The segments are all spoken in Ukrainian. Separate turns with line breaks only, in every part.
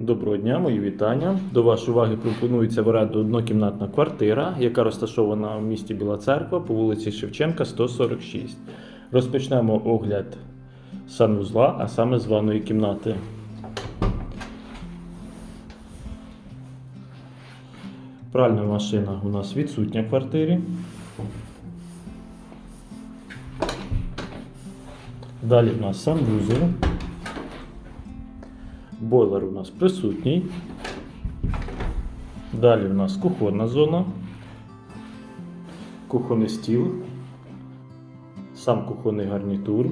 Доброго дня, мої вітання. До вашої уваги пропонується в оренду однокімнатна квартира, яка розташована в місті Біла Церква по вулиці Шевченка, 146. Розпочнемо огляд санвузла, а саме з ванної кімнати. Пральна машина у нас відсутня в квартирі. Далі в нас санвузол. Бойлер у нас присутній. Далі у нас кухонна зона, кухонний стіл, сам кухонний гарнітур,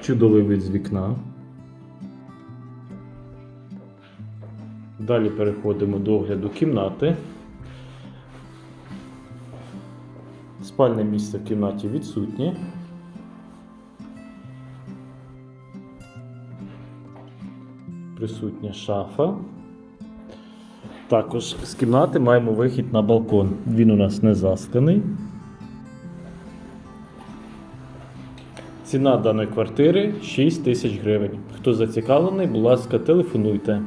чудовий вид з вікна. Далі переходимо до огляду кімнати. Спальне місце в кімнаті відсутнє. Присутня шафа. Також з кімнати маємо вихід на балкон. Він у нас не засканий. Ціна даної квартири 6 тисяч гривень. Хто зацікавлений, будь ласка, телефонуйте.